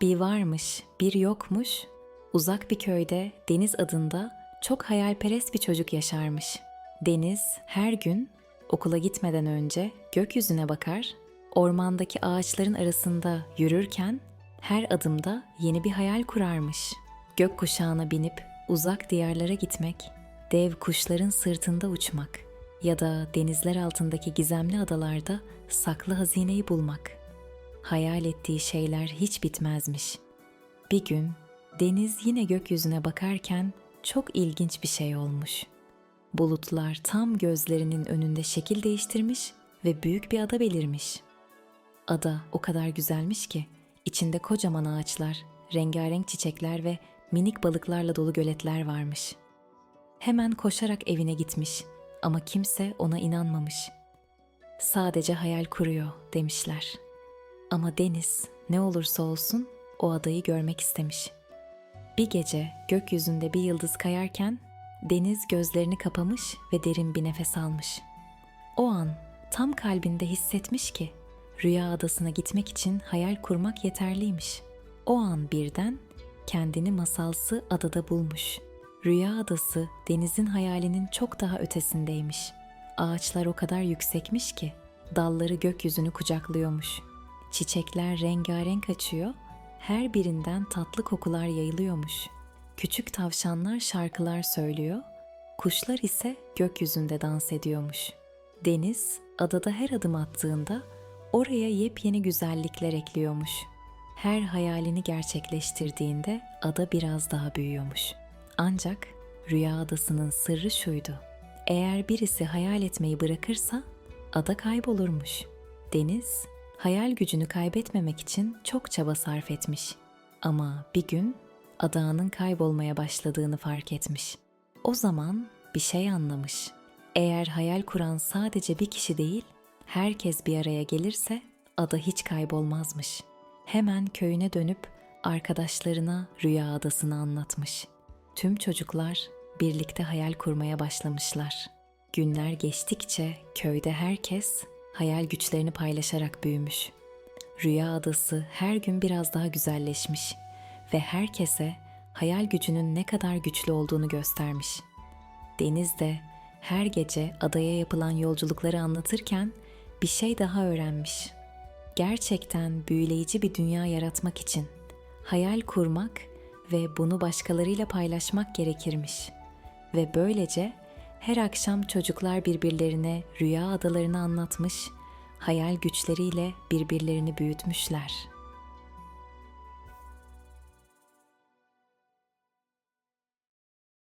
Bir varmış, bir yokmuş. Uzak bir köyde Deniz adında çok hayalperest bir çocuk yaşarmış. Deniz her gün okula gitmeden önce gökyüzüne bakar, ormandaki ağaçların arasında yürürken her adımda yeni bir hayal kurarmış. Gökkuşağına binip uzak diyarlara gitmek, dev kuşların sırtında uçmak ya da denizler altındaki gizemli adalarda saklı hazineyi bulmak. Hayal ettiği şeyler hiç bitmezmiş. Bir gün deniz yine gökyüzüne bakarken çok ilginç bir şey olmuş. Bulutlar tam gözlerinin önünde şekil değiştirmiş ve büyük bir ada belirmiş. Ada o kadar güzelmiş ki içinde kocaman ağaçlar, rengarenk çiçekler ve minik balıklarla dolu göletler varmış. Hemen koşarak evine gitmiş ama kimse ona inanmamış. Sadece hayal kuruyor demişler. Ama Deniz ne olursa olsun o adayı görmek istemiş. Bir gece gökyüzünde bir yıldız kayarken Deniz gözlerini kapamış ve derin bir nefes almış. O an tam kalbinde hissetmiş ki rüya adasına gitmek için hayal kurmak yeterliymiş. O an birden kendini masalsı adada bulmuş. Rüya adası denizin hayalinin çok daha ötesindeymiş. Ağaçlar o kadar yüksekmiş ki dalları gökyüzünü kucaklıyormuş. Çiçekler rengarenk açıyor, her birinden tatlı kokular yayılıyormuş. Küçük tavşanlar şarkılar söylüyor, kuşlar ise gökyüzünde dans ediyormuş. Deniz adada her adım attığında oraya yepyeni güzellikler ekliyormuş. Her hayalini gerçekleştirdiğinde ada biraz daha büyüyormuş. Ancak rüya adasının sırrı şuydu. Eğer birisi hayal etmeyi bırakırsa ada kaybolurmuş. Deniz hayal gücünü kaybetmemek için çok çaba sarf etmiş. Ama bir gün adağının kaybolmaya başladığını fark etmiş. O zaman bir şey anlamış. Eğer hayal kuran sadece bir kişi değil, herkes bir araya gelirse ada hiç kaybolmazmış. Hemen köyüne dönüp arkadaşlarına rüya adasını anlatmış. Tüm çocuklar birlikte hayal kurmaya başlamışlar. Günler geçtikçe köyde herkes hayal güçlerini paylaşarak büyümüş. Rüya adası her gün biraz daha güzelleşmiş ve herkese hayal gücünün ne kadar güçlü olduğunu göstermiş. Deniz de her gece adaya yapılan yolculukları anlatırken bir şey daha öğrenmiş. Gerçekten büyüleyici bir dünya yaratmak için hayal kurmak ve bunu başkalarıyla paylaşmak gerekirmiş. Ve böylece her akşam çocuklar birbirlerine rüya adalarını anlatmış, hayal güçleriyle birbirlerini büyütmüşler.''